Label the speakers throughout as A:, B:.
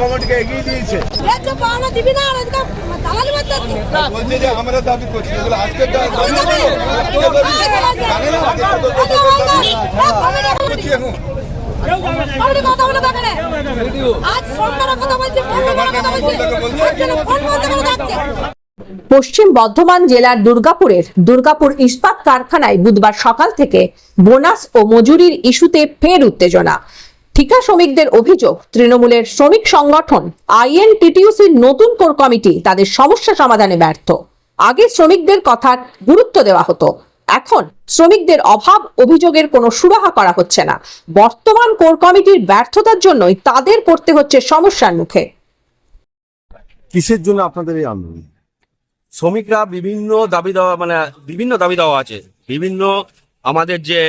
A: কমিটিকে এগিয়ে দিয়েছে। বলছে যে আমরা দাবি করছি। এগুলো।
B: পশ্চিম বর্ধমান জেলার দুর্গাপুরের দুর্গাপুর ইস্পাত কারখানায় বুধবার সকাল থেকে বোনাস ও মজুরির ইস্যুতে ফের উত্তেজনা। ঠিকা শ্রমিকদের অভিযোগ তৃণমূলের শ্রমিক সংগঠন আইএনটিটিউসির নতুন কোর কমিটি তাদের সমস্যা সমাধানে ব্যর্থ। আগে শ্রমিকদের কথার গুরুত্ব দেওয়া হতো। এখন শ্রমিকদের অভাব অভিযোগের কোনো সুরাহা করা হচ্ছে না। বর্তমান কোর কমিটির ব্যর্থতার জন্যই তাদের পড়তে হচ্ছে সমস্যার মুখে।
C: কিসের জন্য আপনাদের এই আন্দোলন?
D: শ্রমিকরা বিভিন্ন দাবি দেওয়া মানে বিভিন্ন দাবি দেওয়া আছে। বিভিন্ন আমাদের যে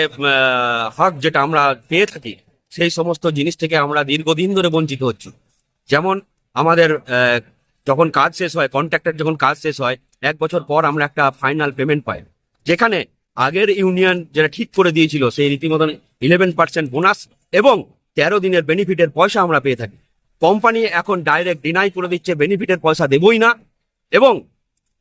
D: হক যেটা আমরা পেয়ে থাকি সেই সমস্ত জিনিস থেকে আমরা দীর্ঘদিন ধরে বঞ্চিত হচ্ছি। যেমন আমাদের যখন কাজ শেষ হয় কন্ট্রাক্টর যখন কাজ শেষ হয়, এক বছর পর আমরা একটা ফাইনাল পেমেন্ট পাই। যেখানে আগের ইউনিয়ন যেটা ঠিক করে দিয়েছিল, সেই রীতিমতন ইলেভেন পার্সেন্ট বোনাস এবং তেরো দিনের বেনিফিটের পয়সা আমরা পেয়ে থাকি। কোম্পানি এখন ডাইরেক্ট ডিনাই করে দিচ্ছে বেনিফিটের পয়সা দেবই না এবং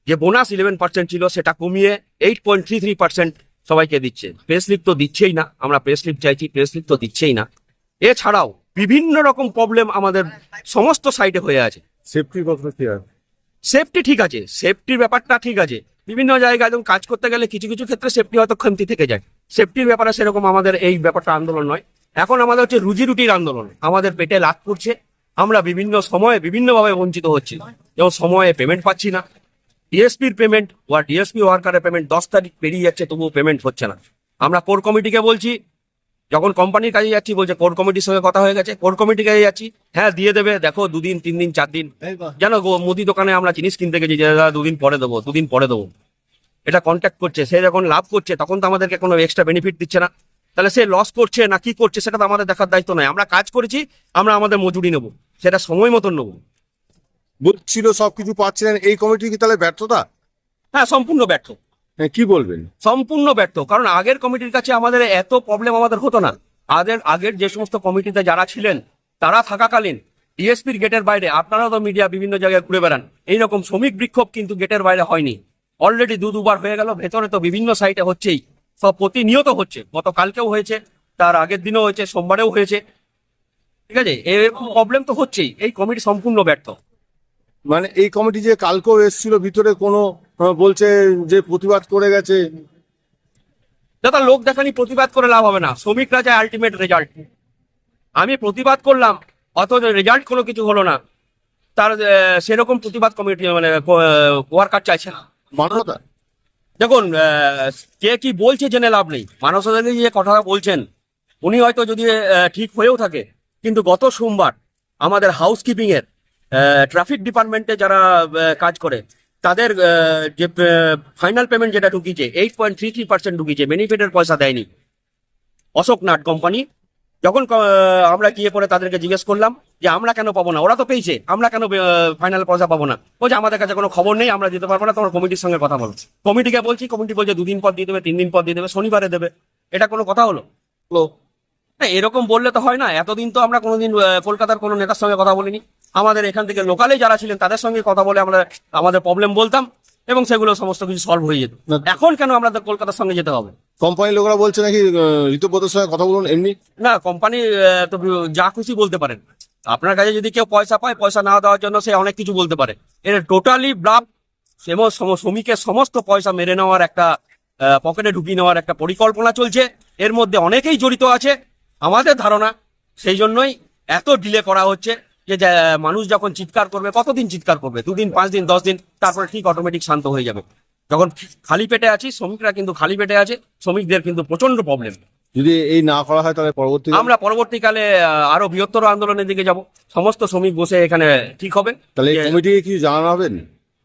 D: যে বোনাস ইলেভেন পার্সেন্ট ছিল, সেটা কমিয়ে eight point three three percent সবাইকে দিচ্ছে। প্রেস স্লিপ তো দিচ্ছেই না, আমরা প্রেস স্লিপ চাইছি প্রেস স্লিপ তো দিচ্ছেই না। এছাড়াও বিভিন্ন রকম প্রবলেম আমাদের সমস্ত সাইডে হয়ে আছে।
C: সেফটির কথা কি আর?
D: সেফটি ঠিক আছে সেফটির ব্যাপারটা ঠিক আছে। বিভিন্ন জায়গায় একদম কাজ করতে গেলে কিছু কিছু ক্ষেত্রে সেফটি হয়তো খামতি থেকে যায়। সেফটির ব্যাপারে সেরকম আমাদের এই ব্যাপারটা আন্দোলন নয়। এখন আমাদের হচ্ছে রুজি রুটির আন্দোলন। আমাদের পেটে লাভ করছে আমরা বিভিন্ন সময়ে বিভিন্নভাবে বঞ্চিত হচ্ছি। যেমন সময়ে পেমেন্ট পাচ্ছি না। ডিএসপির পেমেন্ট বা ডিএসপি ওয়ার্কারের পেমেন্ট দশ তারিখ পেরিয়ে যাচ্ছে তবুও পেমেন্ট হচ্ছে না। আমরা কোর কমিটিকে বলছি যখন কোম্পানির কাজে যাচ্ছি বলছে কোর কমিটির সঙ্গে কথা হয়ে গেছে কোর কমিটির কাজে যাচ্ছি। হ্যাঁ দিয়ে দেবে। দেখো দুদিন তিন দিন চার দিন। যেন গো- মুদি দোকানে আমরা জিনিস কিনতে গেছি যে দাদা দুদিন পরে দেবো দুদিন পরে দেবো। এটা কন্ট্যাক্ট করছে সে যখন লাভ করছে তখন তো আমাদেরকে কোনো এক্সট্রা বেনিফিট দিচ্ছে না। তাহলে সে লস করছে না কি করছে সেটা তো আমাদের দেখার দায়িত্ব নয়। আমরা কাজ করেছি আমরা আমাদের মজুরি নেব সেটা সময় মতন নেব।
C: বলছিল সবকিছু পাচ্ছিলেন এই কমিটি কি তাহলে ব্যর্থতা?
D: হ্যাঁ সম্পূর্ণ ব্যর্থ।
C: কি বলবেন?
D: সম্পূর্ণ ব্যর্থ। কারণ আগের কমিটির কাছে আমাদের এত প্রবলেম আমাদের হতো না। আগের আগের যে সমস্ত কমিটিতে যারা ছিলেন তারা থাকাকালীন ডিএসপির গেটের বাইরে আপনারাও তো মিডিয়া বিভিন্ন জায়গায় ঘুরে বেড়ান এইরকম শ্রমিক বিক্ষোভ কিন্তু গেটের বাইরে হয়নি। অলরেডি দু দুবার হয়ে গেল ভেতরে তো বিভিন্ন সাইটে হচ্ছেই। সব প্রতিনিয়ত হচ্ছে। গতকালকেও হয়েছে তার আগের দিনও হয়েছে সোমবারেও হয়েছে। ঠিক আছে? এরকম প্রবলেম তো হচ্ছেই। এই কমিটি সম্পূর্ণ ব্যর্থ।
C: মানে এই কমিটি যে কালকেও এসেছিল ভিতরে কোনো বলছে যে প্রতিবাদ করে গেছে।
D: দাদা লোক দেখানি প্রতিবাদ করে লাভ হবে না। শ্রমিকরা চায় আলটিমেট রেজাল্ট আমি প্রতিবাদ করলাম অথচ রেজাল্ট কোনো কিছু হলো না। তার সেরকম প্রতিবাদ কমিটি মানে ওয়ার্কার চাইছে না।
C: মানবতা?
D: দেখুন কে কি বলছে জেনে লাভ নেই। মানব সদাগর যে কথা বলছেন উনি হয়তো যদি ঠিক হয়েও থাকে কিন্তু গত সোমবার আমাদের হাউসকিপিং এর ট্রাফিক ডিপার্টমেন্টে যারা কাজ করে তাদের যে ফাইনাল পেমেন্ট যেটা ঢুকিয়েছে eight point three three percent ঢুকিয়েছে বেনিফিটের পয়সা দেয়নি। অশোক নাট কোম্পানি যখন আমরা গিয়ে পরে তাদেরকে জিজ্ঞেস করলাম যে আমরা কেন পাবো না? ওরা তো পেয়েছে। আমরা কেন ফাইনাল পয়সা পাবো না? বলছে আমাদের কাছে কোনো খবর নেই আমরা যেতে পারব না তোমার কমিটির সঙ্গে কথা বলো। কমিটিকে বলছি কমিটি বলছে দুদিন পর দিয়ে দেবে তিন দিন পর দিয়ে দেবে শনিবারে দেবে। এটা কোনো কথা হলো? না এরকম বললে তো হয় না। এতদিন তো আমরা কোনোদিন কলকাতার কোনো নেতার সঙ্গে কথা বলিনি। আমাদের এখান থেকে লোকালে যারা ছিলেন তাদের সঙ্গে কথা বলে আমরা আমাদের প্রবলেম বলতাম এবং সেগুলো সমস্ত কিছু সলভ হয়ে যেত। এখন কেন আমাদের কলকাতার সঙ্গে যেতে হবে?
C: কোম্পানির লোকরা বলছে নাকি আহ, ঋতুব্রতের সঙ্গে কথা বলুন এমনি?
D: না কোম্পানি তো যা খুশি বলতে পারেন। আপনার কাছে যদি কেউ পয়সা পায় পয়সা না দেওয়ার জন্য সে অনেক কিছু বলতে পারে। এটা টোটালি ব্লাফ শ্রমিকের সমস্ত পয়সা মেরে নেওয়ার একটা পকেটে ঢুকিয়ে নেওয়ার একটা পরিকল্পনা চলছে। এর মধ্যে অনেকেই জড়িত আছে। আমাদের ধারণা সেই জন্যই এত ডিলে করা হচ্ছে। যে মানুষ যখন চিৎকার করবে কতদিন চিৎকার করবে? দুদিন পাঁচ দিন দশ দিন তারপরে ঠিক অটোমেটিক শান্ত হয়ে যাবে। যখন খালি পেটে আছি শ্রমিকরা কিন্তু খালি পেটে আছে শ্রমিকদের কিন্তু প্রচণ্ড প্রবলেম
C: যদি এই না করা হয় তাহলে পরবর্তী
D: আমরা পরবর্তীকালে আরও বৃহত্তর আন্দোলনের দিকে যাব। সমস্ত শ্রমিক বসে এখানে ঠিক হবে।
C: তাহলে কমিটিকে কি জানানো হবেন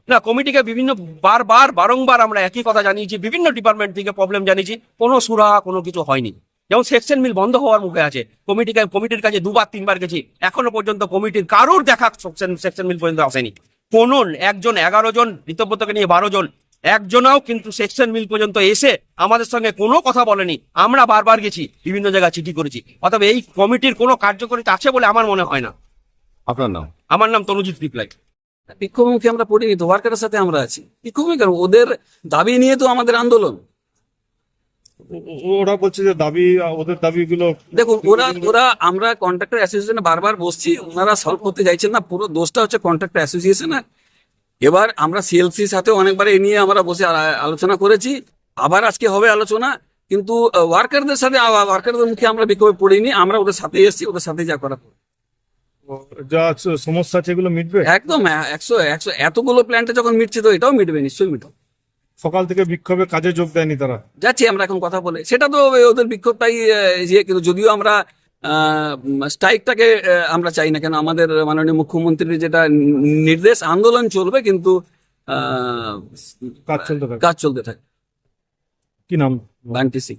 D: না কমিটিকে বিভিন্ন বারবার বারংবার আমরা একই কথা জানিয়েছি বিভিন্ন ডিপার্টমেন্ট থেকে প্রবলেম জানিয়েছি। কোনো সুরাহা কোনো কিছু হয়নি। যেমন সেকশন মিল বন্ধ হওয়ার মুখে আছে। কমিটিকে কমিটির কাছে দুবার তিনবার গেছি। এখনও পর্যন্ত কমিটির কারোর দেখা সেকশন সেকশন মিল পর্যন্ত আসেনি। কোন একজন এগারো জন ঋতব্রতকে নিয়ে বারো জন একজনাও কিন্তু সেকশন মিল পর্যন্ত এসে আমাদের সঙ্গে কোনো কথা বলেনি। আমরা বারবার গেছি বিভিন্ন জায়গায় চিঠি করেছি। অতএব এই কমিটির কোনো কার্যকারিতা আছে বলে আমার মনে হয় না।
C: আপনার নাম?
D: আমার নাম তনুজিৎ পিপলাই
E: বিক্ষোভমুখী আমরা পড়িনি তো ওয়ার্কারের সাথে আমরা আছি। বিক্ষোভী কেন? ওদের দাবি নিয়ে তো আমাদের আন্দোলন।
F: ওরা বলছে যে দাবি ওদের দাবিগুলো
E: দেখুন ওরা ওরা আমরা কন্ট্রাক্টর অ্যাসোসিয়েশনে বারবার বসছি ওনারা সলভ করতে চাইছেন না পুরো দোষটা হচ্ছে কন্ট্রাক্টর অ্যাসোসিয়েশনের এবার আমরা সিএলসির সাথে অনেকবার এ নিয়ে আমরা বসে আলোচনা করেছি আবার আজকে হবে আলোচনা কিন্তু ওয়ার্কারদের সাথে ওয়ার্কারদের মুখে আমরা বিক্ষোভে পড়িনি আমরা ওদের সাথে এসেছি ওদের সাথে যা করা
F: যা সমস্যা আছে এগুলো মিটবে?
E: একদম একশো একশো এতগুলো প্ল্যান্টে যখন মিটছে তো এটাও মিটবে নিশ্চয়ই মিটবে।
F: সকাল থেকে বিক্ষোভে কাজে যোগ দেয়নি তারা।
E: যাচ্ছি আমরা এখন কথা বলে। সেটা তো ওদের বিক্ষোভটাই আহ, ইয়ে কিন্তু যদিও আমরা স্ট্রাইকটাকে আমরা চাই না কেন আমাদের মাননীয় মুখ্যমন্ত্রীর যেটা নির্দেশ আন্দোলন চলবে কিন্তু
F: কাজ চলতে থাকে।
E: কাজ চলতে থাকে।
F: কি নাম?
E: বান্টি সিং।